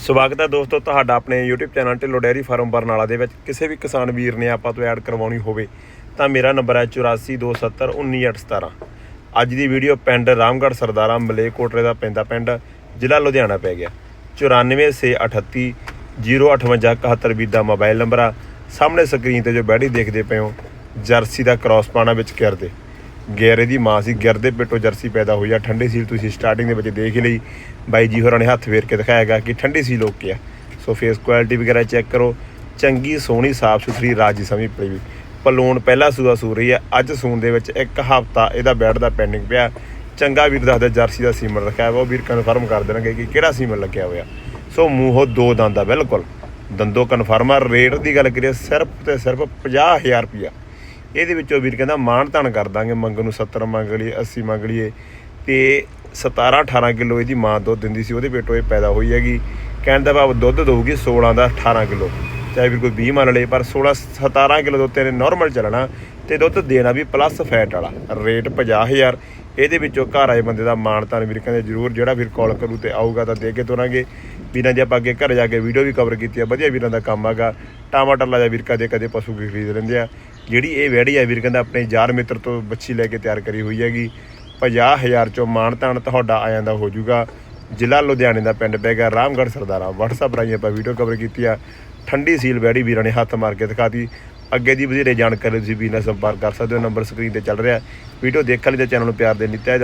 ਸਵਾਗਤ ਹੈ ਦੋਸਤੋ ਤੁਹਾਡਾ ਆਪਣੇ YouTube channel Dhillon dairy farm Barnala ਦੇ ਵਿੱਚ। ਕਿਸੇ ਵੀ ਕਿਸਾਨ ਵੀਰ ਨੇ ਆਪਾਂ ਤੋਂ ਐਡ ਕਰਵਾਉਣੀ ਹੋਵੇ ਤਾਂ ਮੇਰਾ ਨੰਬਰ ਹੈ 8427191817 ਅੱਜ ਦੀ ਵੀਡੀਓ ਪਿੰਡ ਰਾਮਗੜ੍ਹ ਸਰਦਾਰਾ ਮਲੇਕੋਟਰੇ ਦਾ ਪੈਂਦਾ ਪਿੰਡ, ਜ਼ਿਲ੍ਹਾ ਲੁਧਿਆਣਾ ਪੈ ਗਿਆ। 9438 05871 ਦਾ ਮੋਬਾਈਲ ਨੰਬਰ ਆ। ਸਾਹਮਣੇ ਸਕਰੀਨ ਤੇ ਜੋ ਬੈਠੀ ਦੇਖਦੇ ਪਏ ਹੋ, ਜਰਸੀ ਦਾ ਕ੍ਰਾਸ ਪਾਣਾ ਵਿੱਚ ਗਿਰਦੇ। ਗੈਰੇ ਦੀ ਮਾਂ ਸੀ ਗਿਰਦੇ ਪੇਟੋ ਜਰਸੀ ਪੈਦਾ ਹੋਈ ਆ, ਠੰਡੀ ਸੀਲ ਤੁਸੀਂ ਸਟਾਰਟਿੰਗ ਦੇ ਵਿੱਚ ਦੇਖ ਹੀ ਲਈ। ਬਾਈ ਜੀ ਹੋਰਾਂ ਨੇ ਹੱਥ ਫੇਰ ਕੇ ਦਿਖਾਇਆਗਾ ਕਿ ਠੰਡੀ ਸੀਲ ਓਕੇ ਆ। ਸੋ ਫੇਸ ਕੁਆਲਿਟੀ ਵਗੈਰਾ ਚੈੱਕ ਕਰੋ। ਚੰਗੀ, ਸੋਹਣੀ, ਸਾਫ਼ ਸੁਥਰੀ ਰਾਜੀ ਸਮੀ ਪਈ ਵੀ ਪਲੂਣ ਪਹਿਲਾ ਸੂਆ ਸੂ ਰਹੀ ਹੈ ਅੱਜ ਸੂਣ ਦੇ ਵਿੱਚ ਇੱਕ ਹਫਤਾ ਇਹਦਾ ਬੈਡ ਦਾ ਪੈਂਡਿੰਗ ਪਿਆ। ਚੰਗਾ ਵੀਰ ਦੱਸਦਾ ਜਰਸੀ ਦਾ ਸੀਮਨ ਰੱਖਿਆ ਵਾ, ਉਹ ਵੀਰ ਕਨਫਰਮ ਕਰ ਦੇਣਗੇ ਕਿ ਕਿਹੜਾ ਸੀਮਨ ਲੱਗਿਆ ਹੋਇਆ। ਸੋ ਮੂੰਹੋਂ ਦੋ ਦੰਦ ਆ ਬਿਲਕੁਲ। ਦੰਦੋ ਕਨਫਰਮ ਆ ਰੇਟ ਦੀ ਗੱਲ ਕਰੀਏ, ਸਿਰਫ ਤੇ ਸਿਰਫ 50000 ਰੁਪਿਆ ਇਹਦੇ ਵਿੱਚੋਂ ਵੀਰ ਕਹਿੰਦਾ ਮਾਣ ਧਣ ਕਰ ਦਾਂਗੇ, ਮੰਗ ਨੂੰ 70 ਮੰਗ ਲਈਏ 80 ਮੰਗ ਲਈਏ। ਤੇ 17 18 ਕਿਲੋ ਇਹਦੀ ਮਾਂ ਦੁੱਧ ਦਿੰਦੀ ਸੀ, ਉਹਦੇ ਪੇਟੋਂ ਇਹ ਪੈਦਾ ਹੋਈ ਹੈਗੀ। ਕਹਿਣ ਦਾ ਭਾਵ ਦੁੱਧ ਦਊਗੀ 16 ਦਾ 18 ਕਿਲੋ। ਚਾਹੇ ਵੀ ਕੋਈ 20 ਮੰਨ ਲਏ, ਪਰ 16 17 ਕਿਲੋ ਦੁੱਧ ਤੇਰੇ ਨਾਰਮਲ ਚੱਲਣਾ ਤੇ ਦੁੱਧ ਦੇਣਾ ਵੀ ਪਲੱਸ ਫੈਟ ਵਾਲਾ। ਰੇਟ 50000 ਇਹਦੇ ਵਿੱਚੋਂ ਘਰ ਆਏ ਬੰਦੇ ਦਾ ਮਾਣ ਤਾਣ ਵੀਰ ਕਹਿੰਦੇ ਜਰੂਰ, ਜਿਹੜਾ ਵੀਰ ਕਾਲ ਕਰੂ ਤੇ ਆਊਗਾ ਤਾਂ ਦੇ ਕੇ ਤੁਰਾਂਗੇ। ਵੀਰਾਂ ਜੇ ਆਪਾਂ ਅੱਗੇ ਘਰ ਜਾ ਕੇ ਵੀਡੀਓ ਵੀ ਕਵਰ ਕੀਤੀ ਆ, ਵਧੀਆ ਵੀਰਾਂ ਦਾ ਕੰਮ ਹੈਗਾ। ਟਮਾਟਰ ਲਾ ਵੀਰ ਕਦੇ ਕਦੇ ਪਸ਼ੂ ਖਰੀਦ ਲੈਂਦੇ ਆ। ਜਿਹੜੀ ਇਹ ਵੈੜੀ ਆ ਵੀਰ ਕਹਿੰਦਾ ਆਪਣੇ ਯਾਰ ਮਿੱਤਰ ਤੋਂ ਬੱਚੀ ਲੈ ਕੇ ਤਿਆਰ ਕਰੀ ਹੋਈ ਹੈਗੀ। 50000 ਚੋਂ ਮਾਣ ਤਾਣ ਤੁਹਾਡਾ ਆ ਜਾਂਦਾ, ਹੋ ਜਾਊਗਾ। ਜ਼ਿਲ੍ਹਾ ਲੁਧਿਆਣੇ ਦਾ ਪਿੰਡ ਪੈਗਾ ਰਾਮਗੜ੍ਹ ਸਰਦਾਰਾ। WhatsApp ਰਾਹੀਂ ਆਪਾਂ ਵੀਡੀਓ ਕਵਰ ਕੀਤੀ ਆ। ਠੰਡੀ ਸੀਲ ਵੈੜੀ ਵੀਰਾਂ ਨੇ ਹੱਥ ਮਾਰ ਕੇ ਦਿਖਾਤੀ। ਅੱਗੇ ਦੀ ਵਧੇਰੇ ਜਾਣਕਾਰੀ ਤੁਸੀਂ ਵੀ ਨਾਲ ਸੰਪਰਕ ਕਰ ਸਕਦੇ ਹੋ, ਨੰਬਰ ਸਕਰੀਨ ਤੇ ਚੱਲ ਰਿਹਾ। ਵੀਡੀਓ ਦੇਖਣ ਲਈ ਤੇ ਚੈਨਲ ਨੂੰ ਪਿਆਰ ਦੇਣ ਲਈ ਤਹਿ